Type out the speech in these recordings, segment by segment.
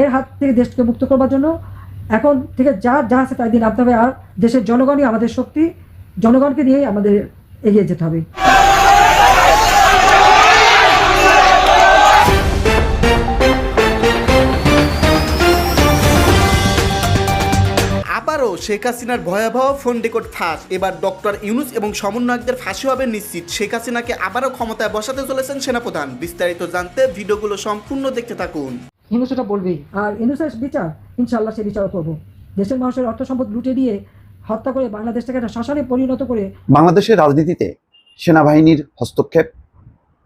এর হাত থেকে দেশকে মুক্ত করবার জন্য। এখন থেকে যা যা আছে তাই দিন নামতে হবে। আর দেশের জনগণই আমাদের শক্তি। জনগণকে নিয়েই আমাদের এগিয়ে যেতে হবে। আবারও শেখ হাসিনার ভয়াবহ ফোন রেকর্ড ফাঁস। এবার ডক্টর ইউনুস এবং সমন্বয়কদের ফাঁসি হবে নিশ্চিত। শেখ হাসিনাকে আবারও ক্ষমতায় বসাতে চলেছেন সেনাপ্রধান। বিস্তারিত জানতে ভিডিওগুলো সম্পূর্ণ দেখতে থাকুন। এটা বলবেই। আর ইনুসের বিচার ইনশাল্লাহ সে বিচার করব। দেশের মানুষের অর্থ সম্পদ লুটে দিয়ে হত্যা করে বাংলাদেশটাকে একটা শ্মশানে পরিণত করে বাংলাদেশের রাজনীতিতে সেনাবাহিনীর হস্তক্ষেপ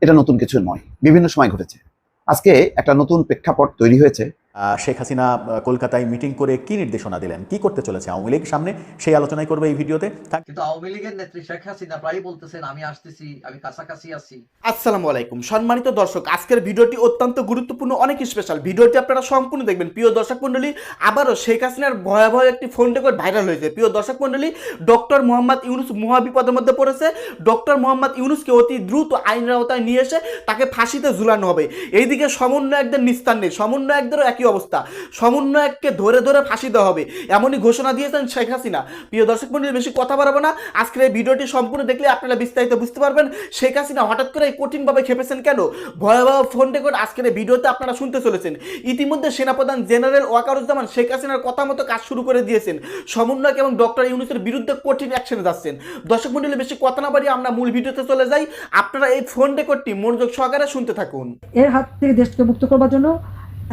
এটা নতুন কিছু নয়। বিভিন্ন সময় ঘটেছে। আজকে একটা নতুন প্রেক্ষাপট তৈরি হয়েছে। শেখ হাসিনা কলকাতায় মিটিং করে কি নির্দেশনা দিলেন? কি করতে চলেছে আওয়ামী লীগ সামনে? সেই আলোচনাই করবে এই ভিডিওতে। কিন্তু আওয়ামী লীগের নেত্রী শেখ হাসিনা প্রায়ই বলতেছেন আমি আসতেছি আমি কাছাকাছি আছি। আসসালামু আলাইকুম। সম্মানিত দর্শক আজকের ভিডিওটি অত্যন্ত গুরুত্বপূর্ণ অনেক স্পেশাল ভিডিওটি আপনারা সম্পূর্ণ দেখবেন। প্রিয় দর্শক মণ্ডলী আবারও শেখ হাসিনার ভয়াবহ একটি ফোন রেকর্ড ভাইরাল হয়েছে। প্রিয় দর্শক মণ্ডলী ডক্টর মোহাম্মদ ইউনুস মহাবিপদের মধ্যে পড়েছে। ডক্টর মোহাম্মদ ইউনুসকে অতি দ্রুত আইনের আওতায় নিয়ে এসে তাকে ফাঁসিতে ঝুলানো হবে। এইদিকে সমন্বয়কদের নিস্তার নেই। সমন্বয়কদেরও একই অবস্থা? সমন্বয়ককে ধরে ধরে ফাঁসি দেওয়া হবে। এমনই ঘোষণা দিয়েছেন শেখ হাসিনা। প্রিয় দর্শক মন্ডলী, বেশি কথা বাড়াবো না। আজকের এই ভিডিওটি সম্পূর্ণ দেখলে আপনারা বিস্তারিত বুঝতে পারবেন শেখ হাসিনা হঠাৎ করে কঠিনভাবে খেপেছেন কেন? ভয়াবহ ফোন রেকর্ড আজকের এই ভিডিওতে আপনারা শুনতে চলেছেন। ইতিমধ্যে সেনাপ্রধান জেনারেল ওয়াকারুজ্জামান শেখ হাসিনার কথা মতো কাজ শুরু করে দিয়েছেন। সমন্বয়ক এবং ডক্টর ইউনুসের বিরুদ্ধে কঠিন অ্যাকশনে যাচ্ছেন। দর্শক মন্ডলী, বেশি কথা না বাড়িয়ে আমরা মূল ভিডিওতে চলে যাই। আপনারা এই ফোন রেকর্ডটি মনোযোগ সহকারে শুনতে থাকুন। এর হাত থেকে দেশকে মুক্ত করবার জন্য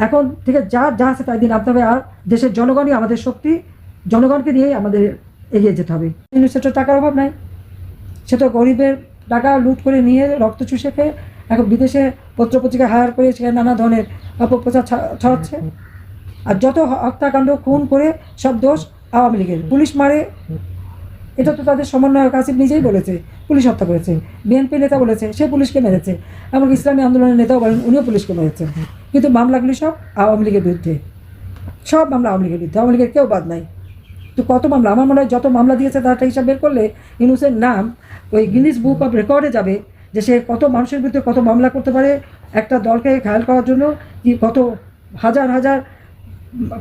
এখন থেকে যা যা আছে তাই দিন নামতে হবে, আর দেশের জনগণই আমাদের শক্তি, জনগণকে নিয়েই আমাদের এগিয়ে যেতে হবে। সেটা টাকার অভাব নাই। সে তো গরিবের টাকা লুট করে নিয়ে রক্ত চুষে খেয়ে এখন বিদেশে পত্রপত্রিকা হায়ার করে সেখানে নানা ধরনের অপপ্রচার ছড়াচ্ছে। আর যত হত্যাকাণ্ড, খুন করে সব দোষ আওয়ামী লীগের। পুলিশ মারে এটা তো তাদের সমন্বয়ক আসিফ নিজেই বলেছে, পুলিশ হত্যা করেছে। বিএনপি নেতা বলেছে, সে পুলিশকে মেরেছে। এমনকি ইসলামী আন্দোলনের নেতাও বলেন, উনিও পুলিশকে মেরেছেন কিন্তু মামলাগুলি সব আওয়ামী লীগের বিরুদ্ধে। সব মামলা আওয়ামী লীগের বিরুদ্ধে। আওয়ামী লীগের কেউ বাদ নাই। তো কত মামলা? আমার মনে হয় যত মামলা দিয়েছে তার একটা হিসাব বের করলে ইনুসের নাম ওই গিনিস বুক অফ রেকর্ডে যাবে যে সে কত মানুষের বিরুদ্ধে কত মামলা করতে পারে, একটা দলকে ঘায়াল করার জন্য কি কত হাজার হাজার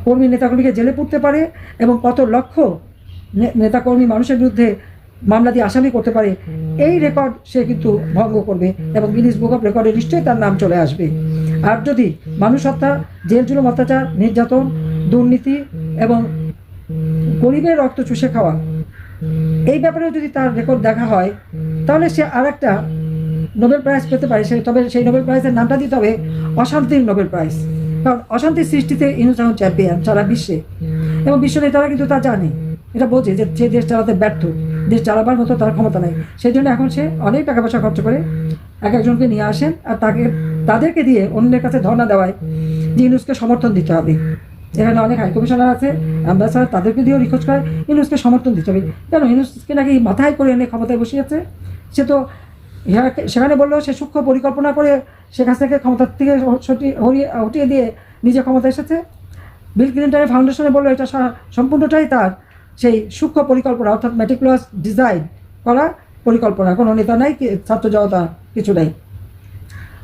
কর্মী নেতাকর্মীকে জেলে পুড়তে পারে এবং কত লক্ষ নেতাকর্মী মানুষের বিরুদ্ধে মামলা দিয়ে আসামি করতে পারে, এই রেকর্ড সে কিন্তু ভঙ্গ করবে এবং গিনিস বুক অফ রেকর্ডে নিশ্চয়ই তার নাম চলে আসবে। আর যদি মানুষ হত্যা, জেল জুলুম, অত্যাচার, নির্যাতন, দুর্নীতি এবং গরিবের রক্ত চুষে খাওয়া, এই ব্যাপারেও যদি তার রেকর্ড দেখা হয়, তাহলে সে আর একটা নোবেল প্রাইজ পেতে পারে। সে তবে সেই নোবেল প্রাইজের নামটা দিতে হবে অশান্তির নোবেল প্রাইজ কারণ অশান্তির সৃষ্টিতে এখন চ্যাম্পিয়ন সারা বিশ্বে এবং বিশ্ব নেতারা কিন্তু তা জানে। এটা বলছে যে সে দেশ চালাতে ব্যর্থ, দেশ চালাবার মতো তার ক্ষমতা নেই। সেই জন্য এখন সে অনেক টাকা পয়সা খরচ করে এক একজনকে নিয়ে আসেন আর তাকে, তাদেরকে দিয়ে অন্যের কাছে ধর্ণা দেওয়ায় যে ইনুসকে সমর্থন দিতে হবে। এখানে অনেক হাই কমিশনার আছে, অ্যাম্বাসাডার, তাদেরকে দিয়েও রিকোয়েস্ট করে ইনুসকে সমর্থন দিতে হবে। কেন ইনুসকে নাকি মাথায় করে এনে ক্ষমতায় বসিয়েছে সে তো সেখানে বলল সে সূক্ষ্ম পরিকল্পনা করে শেখ থেকে ক্ষমতার থেকে হটিয়ে দিয়ে নিজে ক্ষমতা এসেছে। বিল ক্লিন্টনের ফাউন্ডেশনে বলল, এটা সম্পূর্ণটাই তার। সেই সূক্ষ্ম পরিকল্পনা অর্থাৎ ম্যাটিকুলাস ডিজাইন করা পরিকল্পনা। কোনো নেতা নাই ছাত্র জনতা কিছু নেই।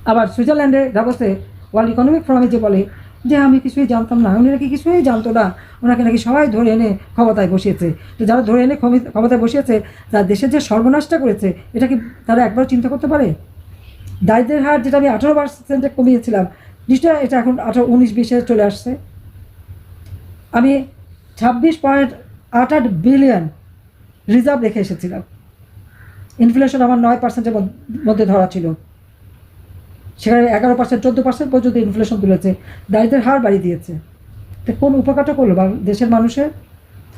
আবার সুইজারল্যান্ডে দাবসে ওয়ার্ল্ড ইকোনমিক ফোরামে যে বলে যে, আমি কিছুই জানতাম না। উনি নাকি কিছুই জানতো না। ওনাকে নাকি সবাই ধরে এনে ক্ষমতায় বসিয়েছে। তো যারা ধরে এনে ক্ষমি- ক্ষমতায় বসিয়েছে, তারা দেশের যে সর্বনাশটা করেছে, এটা কি তারা একবার চিন্তা করতে পারে? দারিদ্রের হার যেটা আমি আঠারো পার্সেন্টে কমিয়েছিলাম নিশ্চয় এটা এখন আঠারো উনিশ, বিশে চলে আসছে। আমি ছাব্বিশ পয়েন্ট আট আট বিলিয়ন রিজার্ভ রেখে এসেছিলাম। ইনফ্লেশন আমার নয় পার্সেন্টের মধ্যে ধরা ছিল। সেখানে এগারো পার্সেন্ট চোদ্দ পার্সেন্ট পর্যন্ত ইনফ্লেশন তুলেছে। দারিদ্রের হার বাড়িয়ে দিয়েছে। তো কোন উপকারটা করল? বাং- দেশের মানুষের?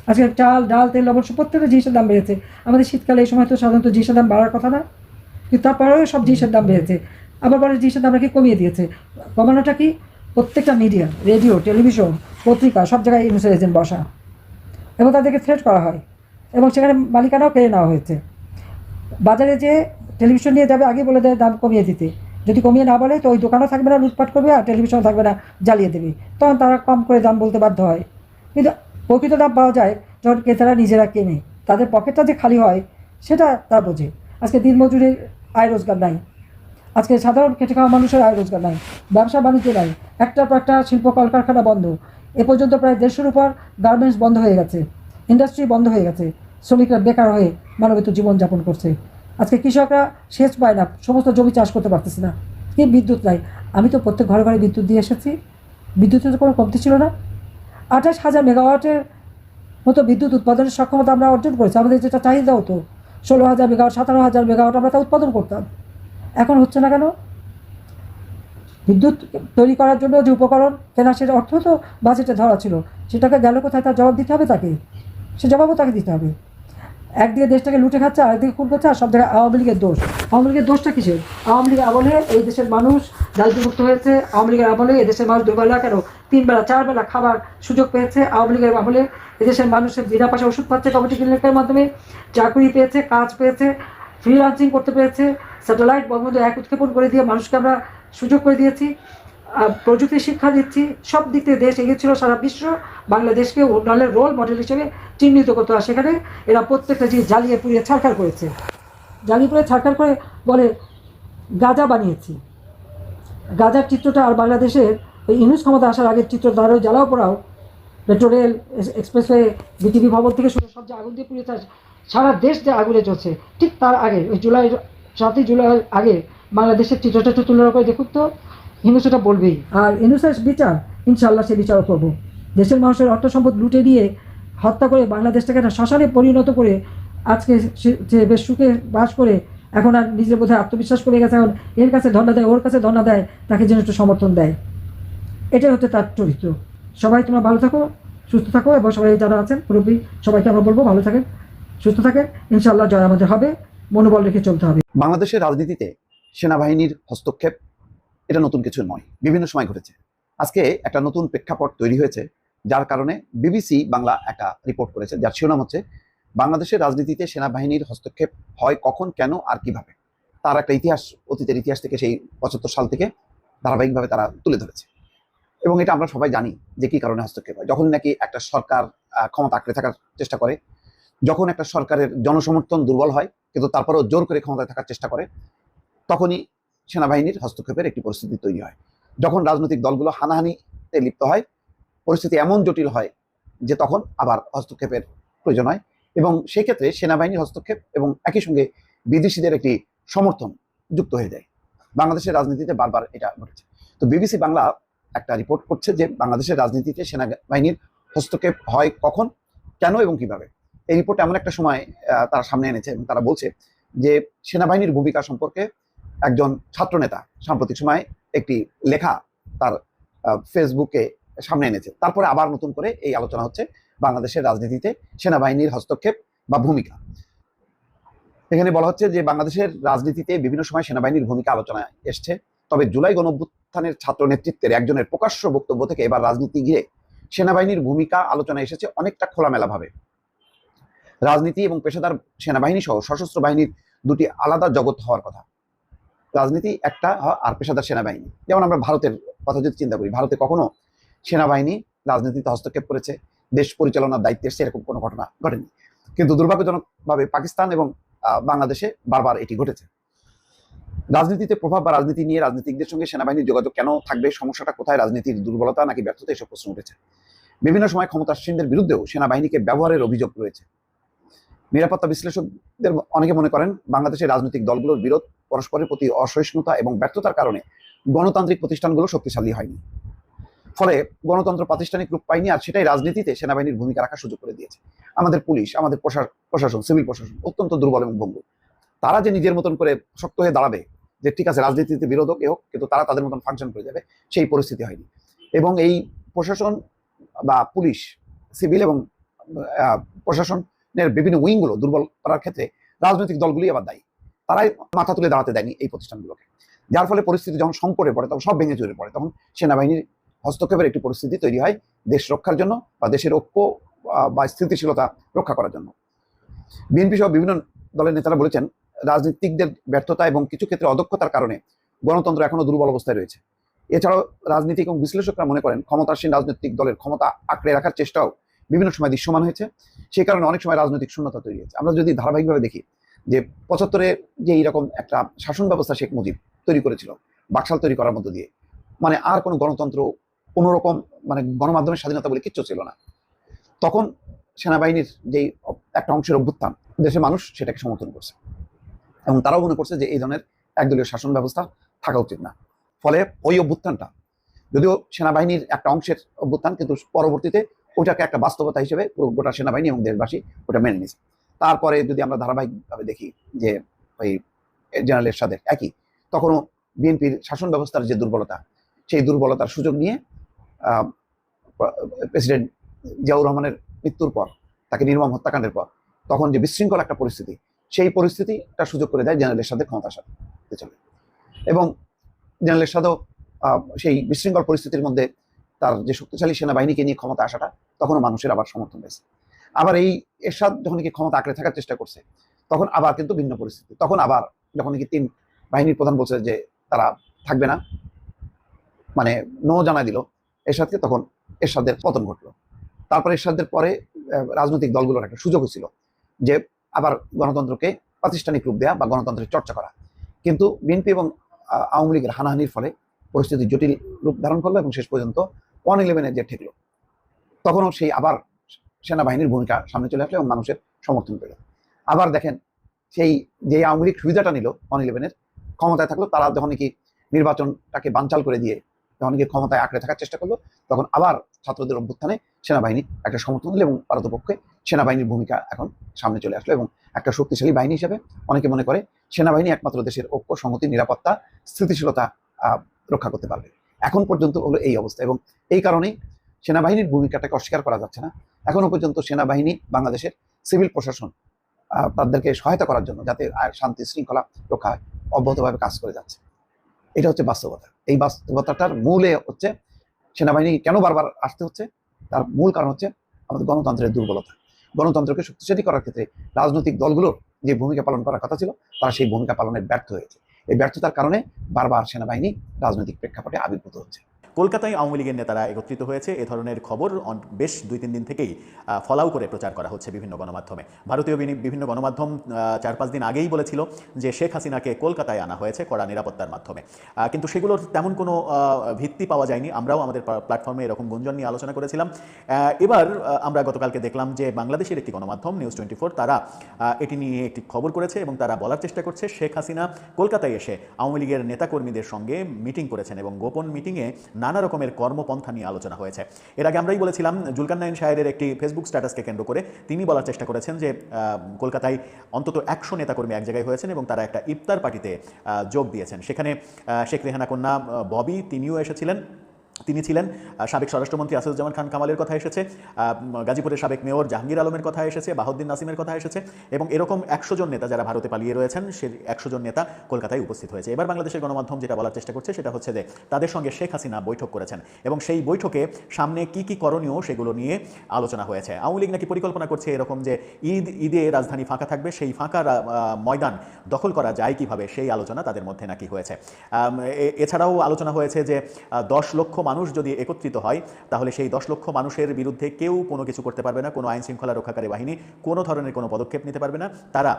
আজকে চাল, ডাল, তেল সব প্রত্যেকটা জিনিসের দাম বেড়েছে। আমাদের শীতকালে এই সময় তো সাধারণত জিনিসের দাম বাড়ার কথা না। কিন্তু তারপরেও সব জিনিসের দাম বেড়েছে। আবার বলে জিনিসের দাম নাকি কমিয়ে দিয়েছে। কমানোটা কি? প্রত্যেকটা মিডিয়া রেডিও টেলিভিশন পত্রিকা, সব জায়গায় এজেন্ট বসা। এবং তাদেরকে থ্রেট করা হয়। এবং সেখানে মালিকানাও কেড়ে নেওয়া হয়েছে। বাজারে যে টেলিভিশন নিয়ে যাবে, আগে বলে দেয় দাম কমিয়ে দিতে। যদি কমিয়ে না বলে, তো ওই দোকানও থাকবে না, লুটপাট করবে আর টেলিভিশনও থাকবে না, জ্বালিয়ে দেবে। তখন তারা কম করে দাম বলতে বাধ্য হয়। কিন্তু প্রকৃত দাম পাওয়া যায় যখন ক্রেতারা নিজেরা কেনে। তাদের পকেটটা যে খালি হয়, সেটা তার বোঝে। আজকে দিনমজুরের আয় রোজগার নাই। আজকে সাধারণ খেটে খাওয়া মানুষের আয় রোজগার নাই। ব্যবসা বাণিজ্য নাই। একটার পর একটা শিল্প কলকারখানা বন্ধ। এ পর্যন্ত প্রায় দেড়শোর উপর গার্মেন্টস বন্ধ হয়ে গেছে। ইন্ডাস্ট্রি বন্ধ হয়ে গেছে। শ্রমিকরা বেকার হয়ে মানবিত জীবনযাপন করছে। আজকে কৃষকরা সেচ পায় না, সমস্ত জমি চাষ করতে পারতেছে না। কি বিদ্যুৎ নাই? আমি তো প্রত্যেক ঘরে ঘরে বিদ্যুৎ দিয়ে এসেছি। বিদ্যুতের তো কোনো কমতি ছিল না। আঠাশ হাজার মেগাওয়াটের মতো বিদ্যুৎ উৎপাদনের সক্ষমতা আমরা অর্জন করেছি। আমাদের যেটা চাহিদা হতো ষোলো হাজার মেগাওয়াট, সতেরো হাজার মেগাওয়াট আমরা তা উৎপাদন করতাম। এখন হচ্ছে না কেন? বিদ্যুৎ তৈরি করার জন্য যে উপকরণ কেনা সেটা অর্থ তো বাজেটে ধরা ছিল, সেটাকে গেল কোথায় তার জবাব দিতে হবে তাকে? সে জবাবও তাকে দিতে হবে। একদিকে দেশটাকে লুটে খাচ্ছে আর একদিকে খুন করছে, আর সব জায়গায় আওয়ামী লীগের দোষ। আওয়ামী লীগের দোষটা কিসের? আওয়ামী লীগের আমলে এই দেশের মানুষ দারিদ্রমুক্ত হয়েছে, আওয়ামী লীগের আমলে দেশের মানুষ দুবেলা কেন? তিন বেলা, চার বেলা খাবার সুযোগ পেয়েছে, আওয়ামী লীগের আমলে এদেশের মানুষের বিনা পয়সা ওষুধ পাচ্ছে কমিটি ক্লিনিকের মাধ্যমে, চাকরি পেয়েছে, কাজ পেয়েছে ফ্রিলান্সিং করতে পেরেছে স্যাটেলাইট বঙ্গবন্ধু এক উৎক্ষেপণ করে দিয়ে মানুষকে আমরা সুযোগ করে দিয়েছি। প্রযুক্তি শিক্ষা দিচ্ছি। সব দিক থেকে দেশ এগিয়েছিল সারা বিশ্ব। বাংলাদেশকে উন্নয়নের রোল মডেল হিসেবে চিহ্নিত করতে হয়। সেখানে এরা প্রত্যেকটা জিনিস জ্বালিয়ে পুড়িয়ে ছাড়খার করেছে। জ্বালিয়ে পুড়িয়ে ছাড়খার করে বলে গাজা বানিয়েছি। গাজার চিত্রটা আর বাংলাদেশের ওই ইউনুস ক্ষমতা আসার আগের চিত্র তারও জ্বালাও পড়াও। মেট্রো রেল এক্সপ্রেসওয়ে বিটিভি ভবন থেকে শুরু সব যে আগুন দিয়ে পুড়িয়ে সারা দেশ যে আগুনে চলছে ঠিক তার আগে, ওই জুলাই, সাতই জুলাই আগে বাংলাদেশের চিত্রটা একটু তুলনা করে দেখুন তো হিন্দু সেটা বলবেই। আর ইনুসের বিচার ইনশাল্লাহ সে বিচারও করব। দেশের মানুষের অর্থ সম্পদ লুটে দিয়ে হত্যা করে বাংলাদেশটাকে একটা শ্মশানে পরিণত করে আজকে সে- সে বেশ সুখে বাস করে এখন আর নিজের বোধহয় আত্মবিশ্বাস করে গেছে। এখন এর কাছে ধর্ণা দেয় ওর কাছে ধর্ণা দেয় তাকে যেন একটু সমর্থন দেয়। এটাই হচ্ছে তার চরিত্র। সবাই তোমরা ভালো থাকো সুস্থ থাকো এবং সবাই যারা আছেন পুরোপুরি সবাইকে আমরা বলব ভালো থাকেন সুস্থ থাকেন। ইনশাল্লাহ জয় আমাদের হবে মনোবল রেখে চলতে হবে। বাংলাদেশের রাজনীতিতে সেনাবাহিনীর হস্তক্ষেপ, এটা নতুন কিছু নয়, বিভিন্ন সময় ঘটেছে। আজকে একটা নতুন প্রেক্ষাপট তৈরি হয়েছে, যার কারণে বিবিসি বাংলা একটা রিপোর্ট করেছে, যার শিরোনাম হচ্ছে, বাংলাদেশের রাজনীতিতে সেনাবাহিনীর হস্তক্ষেপ হয় কখন, কেন, আর কীভাবে? তার একটা ইতিহাস, অতীতের ইতিহাস থেকে সেই পঁচাত্তর সাল থেকে ধারাবাহিকভাবে তারা তুলে ধরেছে। এবং এটা আমরা সবাই জানি যে কি কারণে হস্তক্ষেপ হয়। যখন নাকি একটা সরকার ক্ষমতা আঁকড়ে থাকার চেষ্টা করে, যখন একটা সরকারের জনসমর্থন দুর্বল হয়, কিন্তু তারপরেও জোর করে ক্ষমতায় থাকার চেষ্টা করে তখনই সেনাবাহিনীর হস্তক্ষেপের একটি পরিস্থিতি তৈরি হয়। যখন রাজনৈতিক দলগুলো হানাহানিতে লিপ্ত হয়, পরিস্থিতি এমন জটিল হয় যে তখন আবার হস্তক্ষেপের প্রয়োজন হয় এবং সেক্ষেত্রে সেনাবাহিনীর হস্তক্ষেপ এবং একই সঙ্গে বিদেশিদের একটি সমর্থন যুক্ত হয়ে যায়। বাংলাদেশের রাজনীতিতে বারবার এটা ঘটেছে। তো বিবিসি বাংলা একটা রিপোর্ট করছে যে বাংলাদেশের রাজনীতিতে সেনাবাহিনীর হস্তক্ষেপ হয় কখন, কেন এবং কীভাবে? এই রিপোর্ট এমন একটা সময় তারা সামনে এনেছে এবং তারা বলছে যে সেনাবাহিনীর ভূমিকা সম্পর্কে একজন ছাত্রনেতা সাম্প্রতিক সময়ে একটি লেখা তার ফেসবুকে সামনে এনেছে। তারপরে আবার নতুন করে এই আলোচনা হচ্ছে বাংলাদেশের রাজনীতিতে সেনাবাহিনীর হস্তক্ষেপ বা ভূমিকা। এখানে বলা হচ্ছে যে বাংলাদেশের রাজনীতিতে বিভিন্ন সময় সেনাবাহিনীর ভূমিকা আলোচনায় এসছে। তবে জুলাই গণঅভ্যুত্থানের ছাত্র নেতৃত্বের একজনের প্রকাশ্য বক্তব্য থেকে এবার রাজনীতি ঘিরে সেনাবাহিনীর ভূমিকা আলোচনায় এসেছে অনেকটা খোলামেলা ভাবে রাজনীতি এবং পেশাদার সেনাবাহিনী সহ সশস্ত্র বাহিনীর দুটি আলাদা জগৎ হওয়ার কথা। রাজনীতি একটা আর পেশাদার সেনাবাহিনী। যেমন আমরা ভারতের কথা যদি চিন্তা করি, ভারতে কখনো সেনাবাহিনী রাজনীতিতে হস্তক্ষেপ করেছে, দেশ পরিচালনার দায়িত্বে এসছে এরকম কোনো ঘটনা ঘটেনি। কিন্তু দুর্ভাগ্যজনকভাবে পাকিস্তান এবং বাংলাদেশে বারবার এটি ঘটেছে। রাজনীতিতে প্রভাব বা রাজনীতি নিয়ে রাজনীতিকদের সঙ্গে সেনাবাহিনীর যোগাযোগ কেন থাকবে, সমস্যাটা কোথায়, রাজনীতির দুর্বলতা নাকি ব্যর্থতা, এসব প্রশ্ন উঠেছে। বিভিন্ন সময় ক্ষমতাসীনদের বিরুদ্ধেও সেনাবাহিনীকে ব্যবহারের অভিযোগ রয়েছে। নিরাপত্তা বিশ্লেষকদের অনেকে মনে করেন বাংলাদেশের রাজনৈতিক দলগুলোর বিরোধ পরস্পরের প্রতি অসহিষ্ণুতা এবং ব্যর্থতার কারণে গণতান্ত্রিক প্রতিষ্ঠানগুলো শক্তিশালী হয়নি। ফলে গণতন্ত্র প্রাতিষ্ঠানিক রূপ পায়নি আর সেটাই রাজনীতিতে সেনাবাহিনীর ভূমিকা রাখার সুযোগ করে দিয়েছে। আমাদের পুলিশ আমাদের প্রশাসন সিভিল প্রশাসন অত্যন্ত দুর্বল এবং ভঙ্গুর। তারা যে নিজের মতন করে শক্ত হয়ে দাঁড়াবে যে ঠিক আছে রাজনীতিতে বিরোধ হোক কিন্তু তারা তাদের মতন ফাংশন করে যাবে সেই পরিস্থিতি হয়নি। এবং এই প্রশাসন বা পুলিশ সিভিল এবং আহ, প্রশাসনের বিভিন্ন উইংগুলো দুর্বল করার ক্ষেত্রে রাজনৈতিক দলগুলি আবার দায়ী। তারাই মাথা তুলে দাঁড়াতে দেয়নি এই প্রতিষ্ঠানগুলোকে। যার ফলে পরিস্থিতি যখন সংকটে পড়ে, তখন সব ভেঙে চুরে পড়ে। তখন সেনাবাহিনীর হস্তক্ষেপের একটি পরিস্থিতি তৈরি হয় দেশ রক্ষার জন্য বা দেশের ঐক্য বা স্থিতিশীলতা রক্ষা করার জন্য। বিএনপি সহ বিভিন্ন দলের নেতারা বলেছেন, রাজনীতিকদের ব্যর্থতা এবং কিছু ক্ষেত্রে অদক্ষতার কারণে গণতন্ত্র এখনও দুর্বল অবস্থায় রয়েছে। এছাড়াও রাজনীতিক এবং বিশ্লেষকরা মনে করেন, ক্ষমতাসীন রাজনৈতিক দলের ক্ষমতা আঁকড়ে রাখার চেষ্টাও বিভিন্ন সময় দৃশ্যমান হয়েছে। সেই কারণে অনেক সময় রাজনৈতিক শূন্যতা তৈরি হয়েছে। আমরা যদি ধারাবাহিকভাবে দেখি যে পঁচাত্তরে যে এইরকম একটা শাসন ব্যবস্থা শেখ মুজিব তৈরি করেছিল, বাকশাল তৈরি করার মধ্য দিয়ে মানে আর কোনো গণতন্ত্র কোনোরকম মানে গণমাধ্যমের স্বাধীনতা বলে কিচ্ছু ছিল না। তখন সেনাবাহিনীর যেই একটা অংশের অভ্যুত্থান, দেশের মানুষ সেটাকে সমর্থন করছে। এবং তারাও মনে করছে যে এই ধরনের একদলীয় শাসন ব্যবস্থা থাকা উচিত না। ফলে ওই অভ্যুত্থানটা, যদিও সেনাবাহিনীর একটা অংশের অভ্যুত্থান, কিন্তু পরবর্তীতে ওটাকে একটা বাস্তবতা হিসেবে পুরো গোটা সেনাবাহিনী এবং দেশবাসী ওটা মেনে নিয়েছে। তারপরে যদি আমরা ধারাবাহিকভাবে দেখি যে ওই জেনারেল এরশাদের একই, তখনও বিএনপির শাসন ব্যবস্থার যে দুর্বলতা, সেই দুর্বলতার সুযোগ নিয়ে প্রেসিডেন্ট জিয়াউর রহমানের মৃত্যুর পর, তাকে নির্মম হত্যাকাণ্ডের পর, তখন যে বিশৃঙ্খল একটা পরিস্থিতি, সেই পরিস্থিতিটা সুযোগ করে দেয় জেনারেল এরশাদের ক্ষমতার সাথে এবং জেনারেল এরশাদও সেই বিশৃঙ্খল পরিস্থিতির মধ্যে তার যে শক্তিশালী সেনাবাহিনীকে নিয়ে ক্ষমতা আসাটা তখনও মানুষের আবার সমর্থন পেয়েছে আবার এই এরশাদ যখন কি ক্ষমতা আঁকড়ে থাকার চেষ্টা করছে, তখন আবার কিন্তু ভিন্ন পরিস্থিতি। তখন আবার যখন কি তিন বাহিনীর প্রধান বলছে যে তারা থাকবে না মানে নো জানাই দিল, এরশাদকে তখন এরশাদের পতন ঘটলো। তারপরে এরশাদের পরে রাজনৈতিক দলগুলোর একটা সুযোগ হয়েছিল যে আবার গণতন্ত্রকে প্রাতিষ্ঠানিক রূপ দেওয়া বা গণতন্ত্রের চর্চা করা। কিন্তু বিএনপি এবং আওয়ামী লীগের হানাহানির ফলে পরিস্থিতি জটিল রূপ ধারণ করল এবং শেষ পর্যন্ত ওয়ান ইলেভেনের যে ঠেকলো, তখনও সেই আবার সেনাবাহিনীর ভূমিকা সামনে চলে আসলো এবং মানুষের সমর্থন পেল। আবার দেখেন, সেই যে আওয়ামী লীগ সুবিধাটা নিল ওয়ান ইলেভেনের, ক্ষমতায় থাকল, তারা যখন কি নির্বাচনটাকে বানচাল করে দিয়ে যখন কি ক্ষমতায় আঁকড়ে থাকার চেষ্টা করল, তখন আবার ছাত্রদের অভ্যুত্থানে সেনাবাহিনী একটা সমর্থন দিল এবং পারতপক্ষে সেনাবাহিনীর ভূমিকা এখন সামনে চলে আসলো এবং একটা শক্তিশালী বাহিনী হিসেবে অনেকে মনে করে সেনাবাহিনী একমাত্র দেশের ঐক্য, সংহতি, নিরাপত্তা, স্থিতিশীলতা রক্ষা করতে পারবে। এখন পর্যন্ত হলো এই অবস্থা এবং এই কারণেই সেনাবাহিনীর ভূমিকাটাকে অস্বীকার করা যাচ্ছে না। এখনও পর্যন্ত সেনাবাহিনী বাংলাদেশের সিভিল প্রশাসন তাদেরকে সহায়তা করার জন্য যাতে শান্তি শৃঙ্খলা রক্ষা অব্যাহতভাবে কাজ করে যাচ্ছে। এটা হচ্ছে বাস্তবতা। এই বাস্তবতাটার মূলে হচ্ছে সেনাবাহিনী কেন বারবার আসতে হচ্ছে? তার মূল কারণ হচ্ছে আমাদের গণতন্ত্রের দুর্বলতা। গণতন্ত্রকে শক্তিশালী করার ক্ষেত্রে রাজনৈতিক দলগুলোর যে ভূমিকা পালন করার কথা ছিল, তারা সেই ভূমিকা পালনে ব্যর্থ হয়েছে। এই ব্যর্থতার কারণে বারবার সেনাবাহিনী রাজনৈতিক প্রেক্ষাপটে আবির্ভূত হচ্ছে। কলকাতায় আওয়ামী লীগের নেতারা একত্রিত হয়েছে। এ ধরনের খবর বেশ দুই তিন দিন থেকেই ফলাও করে প্রচার করা হচ্ছে বিভিন্ন গণমাধ্যমে। ভারতীয় বিভিন্ন গণমাধ্যম চার পাঁচ দিন আগেই বলেছিল যে শেখ হাসিনাকে কলকাতায় আনা হয়েছে কড়া নিরাপত্তার মাধ্যমে। কিন্তু সেগুলোর তেমন কোনো ভিত্তি পাওয়া যায়নি। আমরাও আমাদের প্ল্যাটফর্মে এরকম গুঞ্জন নিয়ে আলোচনা করেছিলাম। এবার আমরা গতকালকে দেখলাম যে বাংলাদেশের একটি গণমাধ্যম নিউজ টোয়েন্টি ফোর তারা এটি নিয়ে একটি খবর করেছে এবং তারা বলার চেষ্টা করছে, শেখ হাসিনা কলকাতায় এসে আওয়ামী লীগের নেতাকর্মীদের সঙ্গে মিটিং করেছেন এবং গোপন মিটিংয়ে নানা রকমের কর্মপন্থা নিয়ে আলোচনা হয়েছে। এর আগে আমরাই বলেছিলাম জুলকান্নাইন সাহেবের একটি ফেসবুক স্ট্যাটাসকে কেন্দ্র করে তিনি বলার চেষ্টা করেছেন যে কলকাতায় অন্তত একশো নেতাকর্মী এক জায়গায় হয়েছেন এবং তারা একটা ইফতার পার্টিতে যোগ দিয়েছেন। সেখানে শেখ রেহানা কন্যা ববি তিনিও এসেছিলেন। তিনি ছিলেন সাবেক স্বরাষ্ট্রমন্ত্রী আসাদুজ্জামান খান কামালের কথা এসেছে গাজীপুরের সাবেক মেয়র জাহাঙ্গীর আলমের কথা এসেছে, বাহাউদ্দিন নাসিমের কথা এসেছে এবং এরকম একশো জন নেতা যারা ভারতে পালিয়ে রয়েছেন সে একশো জন নেতা কলকাতায় উপস্থিত হয়েছে। এবার বাংলাদেশের গণমাধ্যম যেটা বলার চেষ্টা করছে সেটা হচ্ছে যে, তাদের সঙ্গে শেখ হাসিনা বৈঠক করেছেন এবং সেই বৈঠকে সামনে কি কি করণীয় সেগুলো নিয়ে আলোচনা হয়েছে। আওয়ামী লীগ নাকি পরিকল্পনা করছে এরকম যে, ঈদ, ঈদে রাজধানী ফাঁকা থাকবে, সেই ফাঁকা ময়দান দখল করা যায় কীভাবে সেই আলোচনা তাদের মধ্যে নাকি হয়েছে। এছাড়াও আলোচনা হয়েছে যে দশ লক্ষ মানুষ যদি একত্রিত হয়, তাহলে সেই দশ লক্ষ মানুষের বিরুদ্ধে কেউ কোনো কিছু করতে পারবে না, কোনো আইন শৃঙ্খলা রক্ষাকারী বাহিনী, কোনো ধরনের কোনো পদক্ষেপ নিতে পারবে না। তারা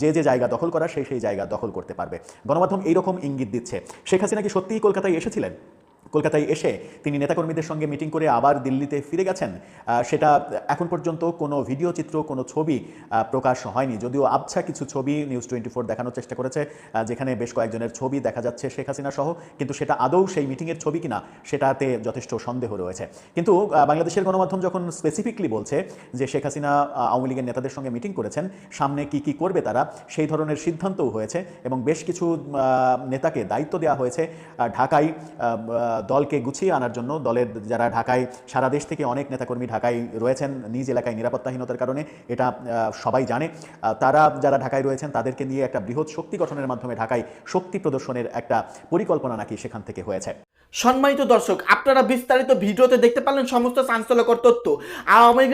যে যে জায়গা দখল করা সেই সেই জায়গা দখল করতে পারবে। গণমাধ্যম এইরকম ইঙ্গিত দিচ্ছে। শেখ হাসিনা কি সত্যিই কলকাতায় এসেছিলেন? কলকাতায় এসে তিনি নেতাকর্মীদের সঙ্গে মিটিং করে আবার দিল্লিতে ফিরে গেছেন। সেটা এখন পর্যন্ত কোনো ভিডিও চিত্র, কোনো ছবি প্রকাশ হয়নি। যদিও আবছা কিছু ছবি নিউজ টোয়েন্টি ফোর দেখানোর চেষ্টা করেছে যেখানে বেশ কয়েকজনের ছবি দেখা যাচ্ছে শেখ হাসিনা সহ, কিন্তু সেটা আদৌ সেই মিটিংয়ের ছবি কিনা সেটাতে যথেষ্ট সন্দেহ রয়েছে। কিন্তু বাংলাদেশের গণমাধ্যম যখন স্পেসিফিকলি বলছে যে শেখ হাসিনা আওয়ামী লীগের নেতাদের সঙ্গে মিটিং করেছেন, সামনে কি কি করবে তারা, সেই ধরনের সিদ্ধান্তও হয়েছে এবং বেশ কিছু নেতাকে দায়িত্ব দেওয়া হয়েছে ঢাকায় দলকে গুছিয়ে আনার জন্য দলের যারা ঢাকায়, সারা দেশ থেকে অনেক নেতাকর্মী ঢাকায় রয়েছেন, নিজ এলাকায় নিরাপত্তাহীনতার কারণে, এটা সবাই জানে। তারা যারা ঢাকায় রয়েছেন, তাদেরকে নিয়ে একটা বৃহৎ শক্তি গঠনের মাধ্যমে ঢাকায় শক্তি প্রদর্শনের একটা পরিকল্পনা নাকি সেখান থেকে হয়েছে। সম্মানিত দর্শক, আপনারা বিস্তারিত ভিডিওতে দেখতে পারলেন সমস্ত চাঞ্চল্যকর তথ্য। আওয়ামী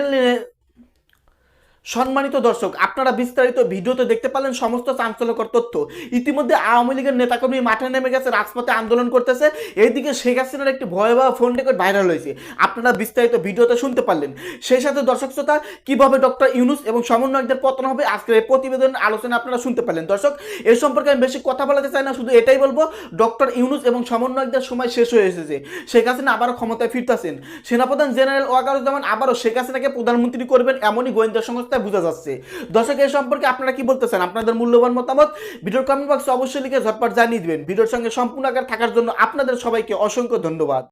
সম্মানিত দর্শক, আপনারা বিস্তারিত ভিডিওতে দেখতে পারলেন সমস্ত চাঞ্চল্যকর তথ্য। ইতিমধ্যে আওয়ামী লীগের নেতাকর্মী মাঠে নেমে গেছে, রাজপথে আন্দোলন করতেছে। এইদিকে শেখ হাসিনার একটি ভয়াবহ ফোন রেকর্ড ভাইরাল হয়েছে। আপনারা বিস্তারিত ভিডিওতে শুনতে পারলেন। সেই সাথে দর্শক শ্রোতা, কীভাবে ডক্টর ইউনুস এবং সমন্বয়কদের পতন হবে, আজকের এই প্রতিবেদন আলোচনা আপনারা শুনতে পারলেন দর্শক, এ সম্পর্কে আমি বেশি কথা বলাতে চাই না, শুধু এটাই বলব, ডক্টর ইউনুস এবং সমন্বয়কদের সময় শেষ হয়ে এসেছে। শেখ হাসিনা আবারও ক্ষমতায় ফিরতেছেন। সেনাপ্রধান জেনারেল ওয়াকারুজ্জামান আবারও শেখ হাসিনাকে প্রধানমন্ত্রী করবেন, এমনই গোয়েন্দা সংস্থায় বোঝা যাচ্ছে। দর্শক, এ সম্পর্কে আপনারা কি বলতেছেন? আপনাদের মূল্যবান মতামত ভিডিওর কমেন্ট বক্সে অবশ্যই লিখে ঝটপট জানিয়ে দিবেন। ভিডিওর সঙ্গে সম্পূর্ণ আকার থাকার জন্য আপনাদের সবাইকে অসংখ্য ধন্যবাদ।